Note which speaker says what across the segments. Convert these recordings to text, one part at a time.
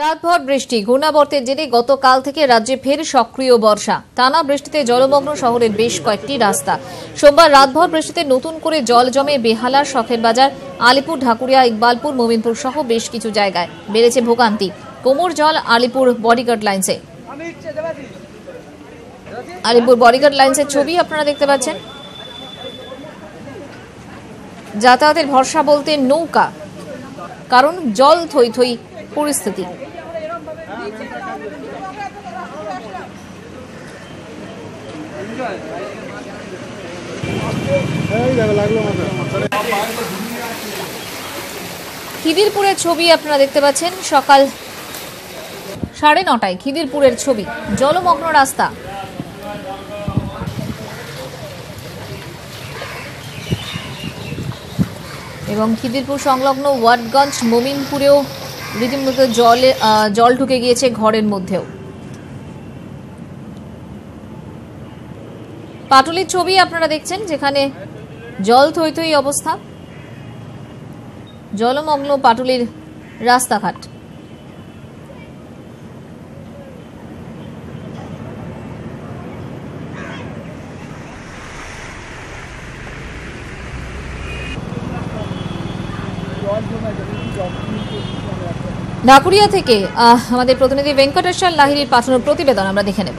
Speaker 1: রাতভর বৃষ্টি, ঘূর্ণাবর্তের জেরে গতকাল থেকে রাজ্যে ফের সক্রিয় বর্ষা। টানা বৃষ্টিতে জলমগ্ন শহরের বেশ কয়েকটি রাস্তা। সোমবার রাতভর বৃষ্টিতে নতুন করে জল জমে বেহালা, শখের বাজার, আলিপুর, ঢাকুরিয়া, ইকবালপুর, মোমিনপুর সহ বেশ কিছু জায়গায়। বেড়েছে ভোগান্তি। কোমর জল, আলিপুর বডিগার্ড লাইন্সে। আলিপুর বডিগার্ড লাইন্সের ছবি আপনারা দেখতে পাচ্ছেন। যাতায়াতের ভরসা বলতে নৌকা। কারণ জল থই থই পরিস্থিতি। খিদিরপুরের ছবি আপনারা দেখতে পাচ্ছেন সকাল সাড়ে নটায় খিদিরপুরের ছবি, জলমগ্ন রাস্তা। এবং খিদিরপুর সংলগ্ন ওয়ার্ডগঞ্জ, মোমিনপুরেও রীতিমতো জলে জল ঢুকে গিয়েছে ঘরের মধ্যেও। পাটুলির ছবি আপনারা দেখছেন, যেখানে জল থই থই অবস্থা। জলমগ্ন পাটুলির রাস্তাঘাট। ঢাকুরিয়া থেকে আমাদের প্রতিনিধি ভেঙ্কটেশ্বর লাহিড়ির পাঠানোর প্রতিবেদন আমরা দেখে নেব।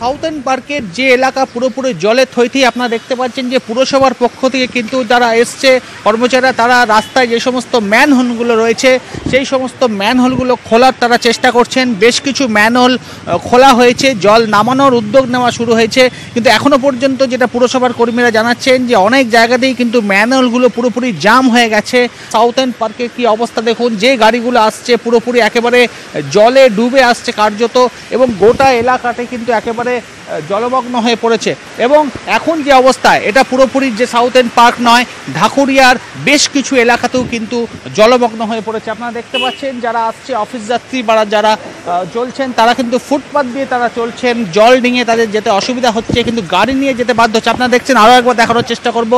Speaker 2: সাউথার্ন পার্কের যে এলাকা পুরোপুরি জলে থইথই আপনারা দেখতে পাচ্ছেন যে পুরসভার পক্ষ থেকে কিন্তু যারা এসছে কর্মচারীরা, তারা রাস্তায় যে সমস্ত ম্যানহোলগুলো রয়েছে, সেই সমস্ত ম্যানহোলগুলো খোলার তারা চেষ্টা করছেন। বেশ কিছু ম্যানহোল খোলা হয়েছে, জল নামানোর উদ্যোগ নেওয়া শুরু হয়েছে। কিন্তু এখনও পর্যন্ত যেটা পুরসভার কর্মীরা জানাচ্ছেন যে, অনেক জায়গাতেই কিন্তু ম্যানহোলগুলো পুরোপুরি জাম হয়ে গেছে। সাউথার্ন পার্কের কি অবস্থা দেখুন, যে গাড়িগুলো আসছে পুরোপুরি একেবারে জলে ডুবে আসছে কার্যত, এবং গোটা এলাকাতে কিন্তু একেবারে আহ, জলমগ্ন হয়ে পড়েছে। এবং এখন যে অবস্থা এটা পুরোপুরি যে সাউথ এন্ড পার্ক নয় ঢাকুরিয়ার বেশ কিছু এলাকাতেও কিন্তু জলমগ্ন হয়ে পড়েছে। আপনারা দেখতে পাচ্ছেন যারা আসছে অফিস যাত্রী বা যারা চলছেন তারা কিন্তু ফুটপাথ দিয়ে তারা চলছেন জল ডিঙে তাদের যেতে অসুবিধা হচ্ছে কিন্তু গাড়ি নিয়ে যেতে বাধ্য হচ্ছে। আপনারা দেখছেন আরও একবার দেখানোর চেষ্টা করব।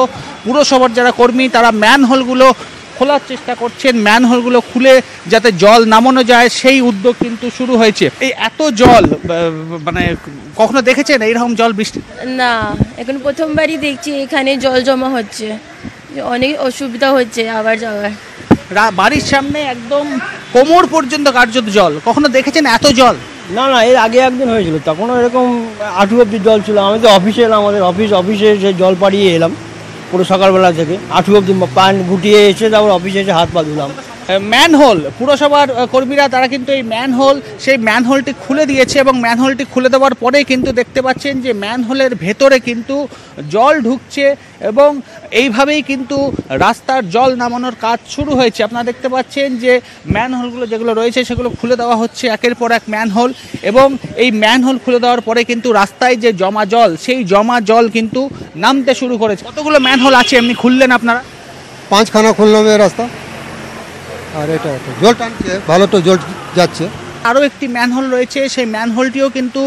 Speaker 2: পুরসভার যারা কর্মী তারা ম্যানহোলগুলো খোলার চেষ্টা করছেন ম্যানহোলগুলো খুলে যাতে জল নামানো যায় সেই উদ্যোগ কিন্তু শুরু হয়েছে। এই এত জল মানে কখনো দেখেছেন এইরকম জল বৃষ্টি?
Speaker 3: না এখন প্রথমবারই দেখছি এখানে জল জমা হচ্ছে। অনেক অসুবিধা হচ্ছে আবার যাওয়ার।
Speaker 2: বাড়ির সামনে একদম কোমর পর্যন্ত কার্যত জল। কখনো দেখেছেন এত জল?
Speaker 4: না না এর আগে একদিন হয়েছিল তখনও এরকম আঠু অব্দি জল ছিল। আমি তো অফিসে এলাম আমাদের অফিস অফিসে এসে জল পাড়িয়ে এলাম। পুরো সকালবেলা থেকে। আঠু অব্দি পান গুটিয়ে এসে তারপর অফিসে এসে হাত পা ধুলাম।
Speaker 2: ম্যানহোল পুরসভার কর্মীরা, তারা কিন্তু এই ম্যানহোল সেই ম্যানহোলটি খুলে দিয়েছে এবং ম্যানহোলটি খুলে দেওয়ার পরে কিন্তু দেখতে পাচ্ছেন যে ম্যানহোলের ভেতরে কিন্তু জল ঢুকছে এবং এইভাবেই কিন্তু রাস্তার জল নামানোর কাজ শুরু হয়েছে। আপনারা দেখতে পাচ্ছেন যে ম্যানহোলগুলো যেগুলো রয়েছে, সেগুলো খুলে দেওয়া হচ্ছে একের পর এক ম্যানহোল এবং এই ম্যানহোল খুলে দেওয়ার পরে কিন্তু রাস্তায় যে জমা জল, সেই জমা জল কিন্তু নামতে শুরু করেছে। কতগুলো ম্যানহোল আছে? এমনি খুললেন আপনারা?
Speaker 5: পাঁচখানা খুললাম রাস্তা। আর এটা জল টানছে ভালো তো জল যাচ্ছে।
Speaker 2: আরও একটি ম্যানহোল রয়েছে, সেই ম্যানহোলটিও কিন্তু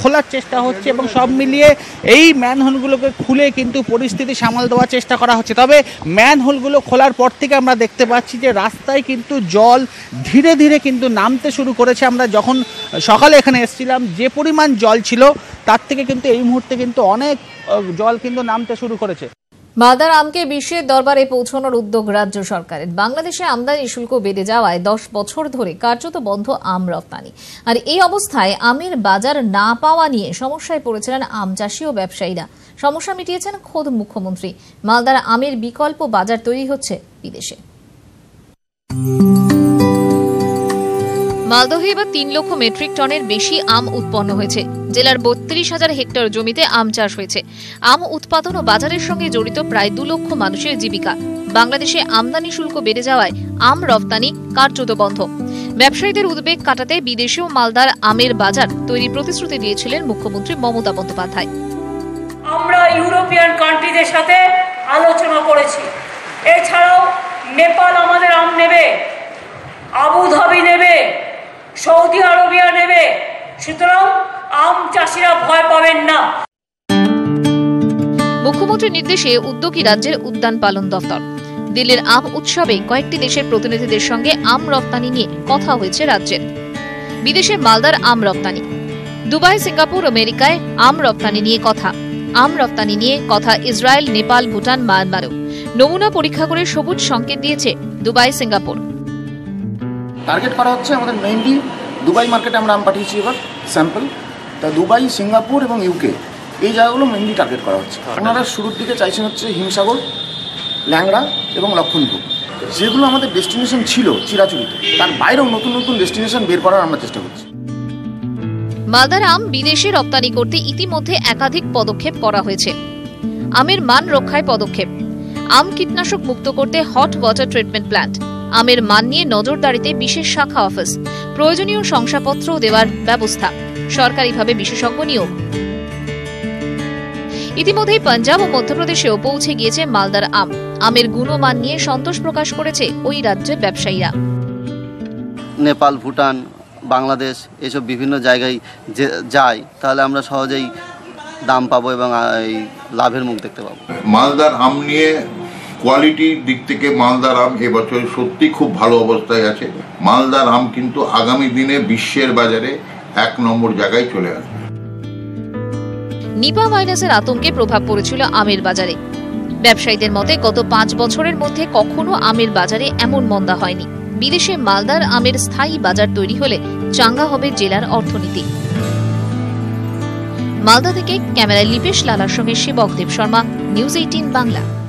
Speaker 2: খোলার চেষ্টা হচ্ছে এবং সব মিলিয়ে এই ম্যানহোলগুলোকে খুলে কিন্তু পরিস্থিতি সামাল দেওয়ার চেষ্টা করা হচ্ছে। তবে ম্যানহোলগুলো খোলার পর থেকে আমরা দেখতে পাচ্ছি যে রাস্তায় কিন্তু জল ধীরে ধীরে কিন্তু নামতে শুরু করেছে। আমরা যখন সকালে এখানে এসেছিলাম, যে পরিমাণ জল ছিল, তার থেকে কিন্তু এই মুহূর্তে কিন্তু অনেক জল কিন্তু নামতে শুরু করেছে।
Speaker 1: মাদার আমকে বিশ্বের দরবারে পৌঁছানোর উদ্যোগ রাজ্য সরকারের। বাংলাদেশে আমদানি শুল্ক বেড়ে যাওয়ায় দশ বছর ধরে কার্যত বন্ধ আম রপ্তানি। আর এই অবস্থায় আমের বাজার না পাওয়া নিয়ে সমস্যায় পড়েছিলেন আম চাষি ও ব্যবসায়ীরা। সমস্যা মিটিয়েছেন খোদ মুখ্যমন্ত্রী। মালদার আমের বিকল্প বাজার তৈরি হচ্ছে বিদেশে। মালদহে এবার তিন লক্ষ মেট্রিক টনের বেশি আম উৎপন্ন হয়েছে। জেলার বত্রিশ হাজার হেক্টর জমিতে আম চাষ হয়েছে। আম উৎপাদন ও বাজারের সঙ্গে জড়িত প্রায় দু লক্ষ মানুষের জীবিকা। বাংলাদেশে আমদানি শুল্ক বেড়ে যাওয়ায় আম রপ্তানি কার্যত বন্ধ। ব্যবসায়ীদের উদ্বেগ কাটাতে বিদেশীয় মালদার আমের বাজার তৈরি প্রতিশ্রুতি দিয়েছিলেন মুখ্যমন্ত্রী মমতা বন্দ্যোপাধ্যায়।
Speaker 6: আমরা ইউরোপিয়ান কান্ট্রিদের সাথে আলোচনা করেছি। এছাড়াও নেপাল আমাদের আম নেবে, আবুধাবি নেবে সৌদি আরবিয়া নেবে। সুতরাং আম চাষিরা ভয় পাবেন না।
Speaker 1: মুখ্যমন্ত্রীর নির্দেশে উদ্যোগী রাজ্যের উদ্যান পালন দফতর দিল্লির আম উৎসবে কয়েকটি দেশের প্রতিনিধিদের সঙ্গে আম রপ্তানি নিয়ে কথা হয়েছে রাজ্যের বিদেশে মালদার আম রপ্তানি। দুবাই, সিঙ্গাপুর, আমেরিকায় আম রপ্তানি নিয়ে কথা। আম রপ্তানি নিয়ে কথা ইসরায়েল, নেপাল, ভুটান, মায়ানমারও। নমুনা পরীক্ষা করে সবুজ সংকেত দিয়েছে দুবাই, সিঙ্গাপুর।
Speaker 7: টার্গেট করা হচ্ছে আমাদের মেইনলি দুবাই মার্কেটে আমরা আম পাঠিয়েছি এবার স্যাম্পল তা দুবাই সিঙ্গাপুর এবং ইউকে এই জায়গাগুলো মেইনলি টার্গেট করা হচ্ছে। ওনারা শুরুর দিকে চাইছেন হচ্ছে হিমসাগর ল্যাংড়া এবং লক্ষণপুর যেগুলো আমাদের ডেস্টিনেশন ছিল চিরাচরিত তার বাইরেও নতুন নতুন ডেস্টিনেশন বের করার আমরা চেষ্টা করছি।
Speaker 1: মালদার আম বিদেশে রপ্তানি করতে ইতিমধ্যে একাধিক পদক্ষেপ করা হয়েছে। আমের মান রক্ষায় পদক্ষেপ। আম কীটনাশক মুক্ত করতে হট ওয়াটার ট্রিটমেন্ট প্ল্যান্ট আমের মান নিয়ে নজরদারিতে বিশেষ শাখা অফিস। প্রয়োজনীয় শংসাপত্র দেওয়ার ব্যবস্থা। সরকারিভাবে বিশেষজ্ঞ নিয়োগ। ইতিমধ্যেই পাঞ্জাব ও মধ্যপ্রদেশেও পৌঁছে গিয়েছে মালদার আম। আমের গুণমান নিয়ে সন্তোষ প্রকাশ করেছে ওই রাজ্যের ব্যবসায়ীরা।
Speaker 8: নেপাল ভুটান বাংলাদেশ এসব বিভিন্ন জায়গায় যে যাই তাহলে আমরা সহজেই দাম পাবো এবং এই লাভের মুখ দেখতে পাবো।
Speaker 9: মালদার আম নিয়ে কোয়ালিটির দিক থেকে মালদার আম এবছর সত্যি খুব ভালো অবস্থায় আছে। মালদার আম কিন্তু আগামী দিনে বিশ্বের বাজারে এক নম্বর জায়গায় চলে আসবে।
Speaker 1: নিপা ভাইরাসের আতঙ্কে প্রভাব পড়েছিল আমের বাজারে। ব্যবসায়ীদের মতে, গত পাঁচ বছরের মধ্যে কখনো আমের বাজারে এমন মন্দা হয়নি। বিদেশে মালদার আমের স্থায়ী বাজার তৈরি হলে চাঙ্গা হবে জেলার অর্থনীতি। মালদা থেকে ক্যামেরায় লিপেশ লালার সঙ্গে শিবক দেব শর্মা, নিউজ এইটিন বাংলা।